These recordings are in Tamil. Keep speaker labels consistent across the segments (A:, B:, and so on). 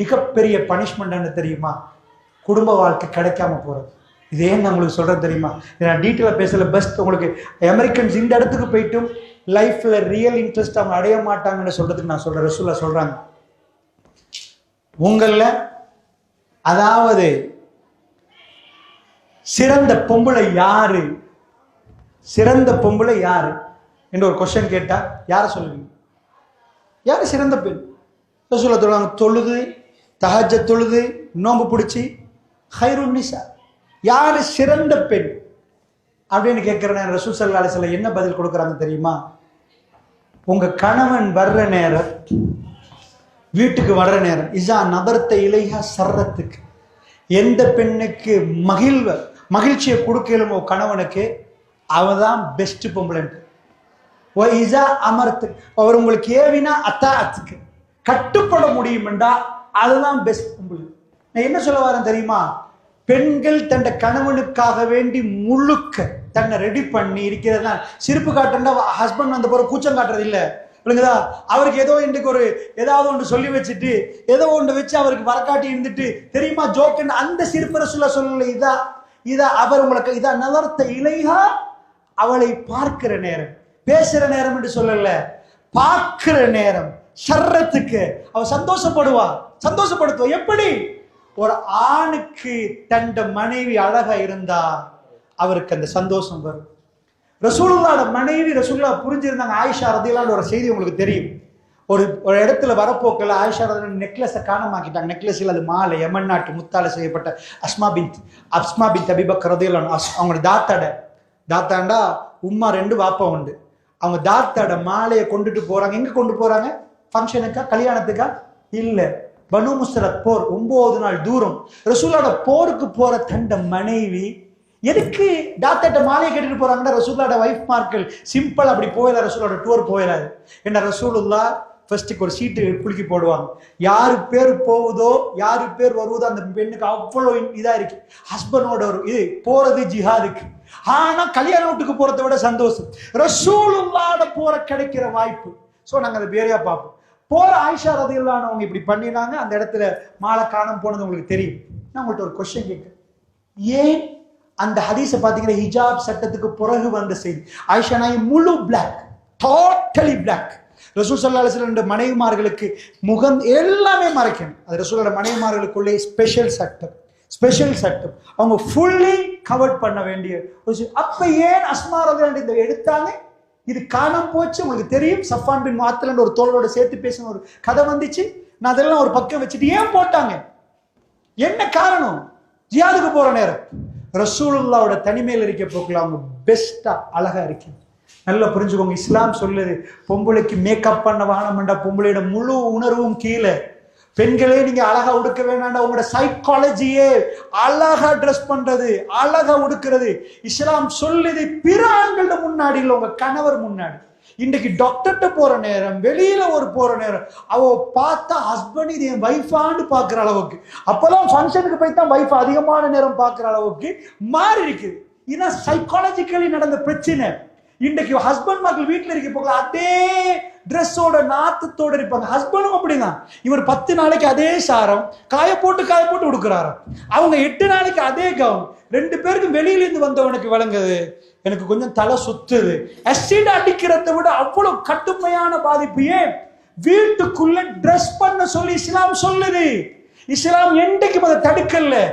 A: மிகப்பெரிய பனிஷ்மெண்ட் என்ன தெரியுமா? குடும்ப வாழ்க்கை கிடைக்காம போகிறது இது ஏன் நான் உங்களுக்கு சொல்கிறேன் தெரியுமா? இதை நான் டீட்டெயிலாக பேசல. பெஸ்ட் உங்களுக்கு அமெரிக்கன்ஸ் இந்த இடத்துக்கு போயிட்டும் லைஃப்பில் ரியல் இன்ட்ரெஸ்ட் அவங்க அடைய மாட்டாங்கன்னு சொல்கிறதுக்கு நான் சொல்கிறேன் ரசூல்லா சொல்கிறாங்க உங்களில் அதாவது சிறந்த பொம்பளை யாரு? சிறந்த பொம்பளை யாரு? என்று ஒரு கொஸ்டின் கேட்டால் யாரை சொல்லுவீங்க? யார் சிறந்த பெண்? ரசூலா சொல்லுவாங்க தொழுது தகஜ தொழுது நோம்பு பிடிச்சி ஹைருன் நிசா சிறந்த பெண்? அப்படின்னு கேட்குறேன் ரசூல் சல்லா அலிஸ்ல என்ன பதில் கொடுக்குறாங்க தெரியுமா? உங்கள் கணவன் வர்ற நேரம் வீட்டுக்கு வர்ற நேரம் இசா நபர்த்த இலையா சர்றத்துக்கு எந்த பெண்ணுக்கு மகிழ்வ மகிழ்ச்சியை கொடுக்கலுமோ கணவனுக்கு அவதான் தான் பெஸ்ட் பொம்பளைன்ட்டு ஓ இசா அமர்த்து அவர் உங்களுக்கு ஏவினா அத்தா அத்துக்கு கட்டுப்பட முடியுமெண்டா? அதுதான் பெஸ்ட் உங்களுக்கு நான் என்ன சொல்ல வரேன் தெரியுமா? பெண்கள் தன்னை கணவனுக்காக வேண்டி முழுக்க தன்னை ரெடி பண்ணி இருக்கிறதா சிரிப்பு காட்டுறா ஹஸ்பண்ட் வந்த பிறகு கூச்சம் காட்டுறது இல்லை. இல்லைங்களா அவருக்கு ஏதோ இன்றைக்கு ஒரு ஏதாவது ஒன்று சொல்லி வச்சுட்டு ஏதோ ஒன்று வச்சு அவருக்கு வரக்காட்டி இருந்துட்டு தெரியுமா ஜோக்குன்னு அந்த சிரிப்பரை சொல்ல சொல்லல இதா இதா அவர் உங்களுக்கு இதா நலர்த்த இலையா? அவளை பார்க்கிற நேரம். பேசுற நேரம் என்று சொல்லல பார்க்கிற நேரம். சர்றத்துக்கு அவ சந்தோஷப்படுவா. சந்தோஷப்படுத்துவா. எப்படி? ஒரு ஆணுக்கு தண்ட மனைவி அழகா இருந்தா அவருக்கு அந்த சந்தோஷம் வரும். ரசூலுல்லாட மனைவி ரசூல்லா புரிஞ்சிருந்தாங்க. ஆயிஷா ரதிலான்னு ஒரு செய்தி உங்களுக்கு தெரியும். ஒரு ஒரு இடத்துல வரப்போக்கில் ஆயிஷா ரதி நெக்லஸை காணமாக்கிட்டாங்க. நெக்லஸில் அது மாலை யமன் நாட்டு முத்தால செய்யப்பட்ட அஸ்மா பின் அஸ்மா பின் தபிபக் ரதிலான் அவங்களோட தாத்தாட. தாத்தாண்டா உம்மா ரெண்டு வாப்பா உண்டு. அவங்க தாத்தாட மாலையை கொண்டுட்டு போறாங்க. எங்க கொண்டு போறாங்க? ஃபங்க்ஷனுக்கா கல்யாணத்துக்கா? இல்லை. பனு முஸ்ரத் போர் ஒன்பது நாள் தூரம். ரசூலோட போருக்கு போற தண்ட மனைவி எதுக்கு டாக்டர்கிட்ட மாலையை கேட்டுட்டு போறாங்கன்னா ரசூலோட வைஃப் மார்கள் சிம்பிள் அப்படி போயிடல ரசூலோட டூர் போயிடாது என்ன ரசூலுல்லா ஃபர்ஸ்ட்டுக்கு ஒரு சீட்டு குலுக்கி போடுவாங்க. யாரு பேர் போகுதோ யாரு பேர் வருவதோ அந்த பெண்ணுக்கு அவ்வளோ இதாக இருக்கு. ஹஸ்பண்டோட ஒரு இது போறது ஜிஹாதுக்கு. ஆனா கல்யாண வீட்டுக்கு போறதை விட சந்தோஷம். ரசூலுல்லாட போற கிடைக்கிற வாய்ப்பு. ஸோ நாங்கள் அதை வேறையா பார்ப்போம். போற ஆயிஷா ரதிகளானவங்க இப்படி பண்ணினாங்க. அந்த இடத்துல மாலை காணம் போனது உங்களுக்கு தெரியும். நான் உங்கள்ட்ட ஒரு கொஸ்டின் கேட்க ஏன் அந்த ஹதீஸை பார்த்தீங்கன்னா ஹிஜாப் சட்டத்துக்கு பிறகு வந்த செய்தி? ஆயிஷா நாய் முழு பிளாக் டோட்டலி பிளாக் ரசூல் சல்லா அலிஸ்லாம் ரெண்டு மனைவிமார்களுக்கு முகம் எல்லாமே மறைக்கணும். அது ரசூலோட மனைவிமார்களுக்குள்ளே ஸ்பெஷல் சட்டம். ஸ்பெஷல் சட்டம். அவங்க ஃபுல்லி கவர் பண்ண வேண்டிய ஒரு அப்ப ஏன் அஸ்மா இந்த எடுத்தாங்க? இது காணாம போச்சு. உங்களுக்கு தெரியும். சஃபான் பின் மாத்தலன் ஒரு தோழரோட சேர்த்து பேசின ஒரு கதை வந்துச்சு. நான் அதெல்லாம் ஒரு பக்கம் வச்சுட்டு ஏன் போட்டாங்க? என்ன காரணம்? ஜியாதுக்கு போற நேரம். ரசூலுல்லாவோட தனிமையில் இருக்க போக்குல அவங்க பெஸ்டா அழகா இருக்கு நல்லா புரிஞ்சுக்கோங்க. இஸ்லாம் சொல்லுது பொம்பளைக்கு மேக்கப் பண்ண வானம்டா பொம்பளையோட முழு உணர்வும் கீழே. பெண்களே நீங்க அழகா உடுக்க வேண்டாம் உங்களோட சைக்காலஜியே அழகா ட்ரெஸ் பண்றது அழகா உடுக்கிறது. இஸ்லாம் சொல்லுது பிற ஆண்களோட முன்னாடி இல்லை உங்க கணவர் முன்னாடி. இன்னைக்கு டாக்டர்கிட்ட போற நேரம் வெளியில ஒரு போற நேரம் அவ பார்த்தா ஹஸ்பண்ட் இது என் வைஃபான்னு பாக்குற அளவுக்கு. அப்பதான் ஃபங்க்ஷனுக்கு போய் தான் வைஃப் அதிகமான நேரம் பாக்குற அளவுக்கு மாறி இருக்குது. இதுதான் சைக்காலஜிக்கலி நடந்த பிரச்சனை. இன்றைக்கு ஹஸ்பண்ட் மக்கள் வீட்டில் இருக்க போக அதே ட்ரெஸ்ஸோட நாத்தத்தோட இருப்பாங்க. ஹஸ்பண்டும் அப்படிதான். இவர் பத்து நாளைக்கு அதே சாரம் காய போட்டு காய போட்டு உடுக்குறாராம். அவங்க எட்டு நாளைக்கு அதே கவுன் ரெண்டு பேருக்கும் வெளியிலேருந்து வந்தவனுக்கு விளங்குது. எனக்கு கொஞ்சம் தலை சுத்துது. அசிட் அடிக்கிறதை விட அவ்வளவு கடுமையான பாதிப்பு ஏன்? வீட்டுக்குள்ள ட்ரெஸ் பண்ண சொல்லி இஸ்லாம் சொல்லுது. இஸ்லாம் என்றைக்கும் அதை தடுக்கல.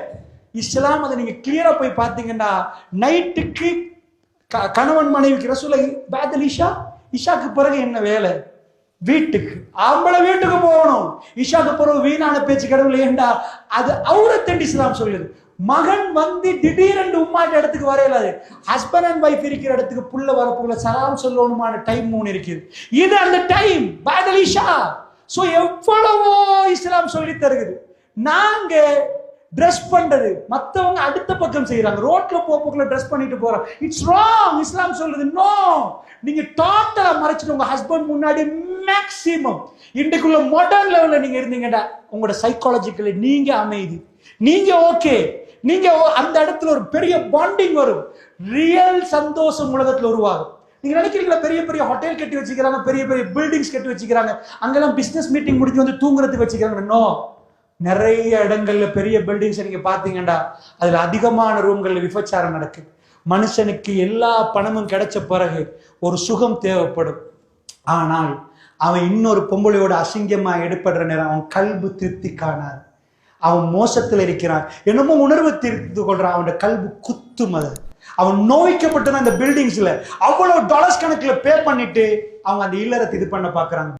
A: இஸ்லாம் அதை நீங்க கிளியரா போய் பார்த்தீங்கன்னா நைட்டுக்கு க- கணவன் மனைவிக்கு ரசூலை பேதல் இஷாக்கு பிறகு என்ன வேலை? வீட்டுக்கு. ஆம்பளை வீட்டுக்கு போகணும். இஷாக்கு பிறகு வீணான பேச்சு கடவுள் ஏண்டா அது அவுரத்தண்டி இஸ்லாம் சொல்லுது. மகன் வந்து திடீரென்று உமாட்ட இடத்துக்கு வரையலாது. ஹஸ்பண்ட் அண்ட் ஒய்ஃப் இருக்கிற இடத்துக்கு புள்ள வரப்புள்ள சலாம் சொல்லணுமான டைம் மூணு இருக்குது. இது அந்த டைம் பேதல் இஷா சோ எவ்வளவோ இஸ்லாம் சொல்லி தருகுது நாங்க ட்ரெஸ் பண்றது. மத்தவங்க அடுத்த பக்கம் செய்யறாங்க ரோட்ல போக்குள்ள ட்ரெஸ் பண்ணிட்டு போறாங்க இட்ஸ் ராங் இஸ்லாம் சொல்றது நோ நீங்க டோட்டலா மறைச்சிட்டு உங்க ஹஸ்பண்ட் முன்னாடி மேக்ஸிமம் இன்றைக்குள்ள மாடர்ன் லெவல்ல நீங்க இருந்தீங்கடா உங்களோட சைக்காலஜிக்கலி நீங்க அமைதி. நீங்க ஓகே நீங்க ஓ- அந்த இடத்துல ஒரு பெரிய பாண்டிங் வரும். ரியல் சந்தோஷம் உலகத்துல உருவாகும். நீங்க நினைக்கிறீங்களா பெரிய பெரிய ஹோட்டல் கட்டி வச்சுக்கிறாங்க பெரிய பெரிய பில்டிங்ஸ் கட்டி வச்சுக்கிறாங்க அங்கெல்லாம் பிசினஸ் மீட்டிங் முடிஞ்சு வந்து தூங்குறதுக்கு வச்சுக்கிறாங்க? நோ நிறைய இடங்கள்ல பெரிய பில்டிங்ஸ் நீங்க பாத்தீங்கன்னா அதுல அதிகமான ரூம்கள்ல விபச்சாரம் நடக்குது மனுஷனுக்கு எல்லா பணமும் கிடைச்ச பிறகு ஒரு சுகம் தேவைப்படும். ஆனால் அவன் இன்னொரு பொம்பளையோட அசிங்கமா எடுப்படுற நேரம் அவன் கல்பு திருப்தி காணாது. அவன் மோசத்தில் இருக்கிறான். என்னமோ உணர்வு திருத்தி கொள்றான். அவனோட கல்பு குத்தும் அது. அவன் நோய்க்கப்பட்டது அந்த பில்டிங்ஸ்ல அவ்வளவு டாலர்ஸ் கணக்குல பே பண்ணிட்டு அவங்க அந்த இல்லறத்தை இது பண்ண பாக்குறாங்க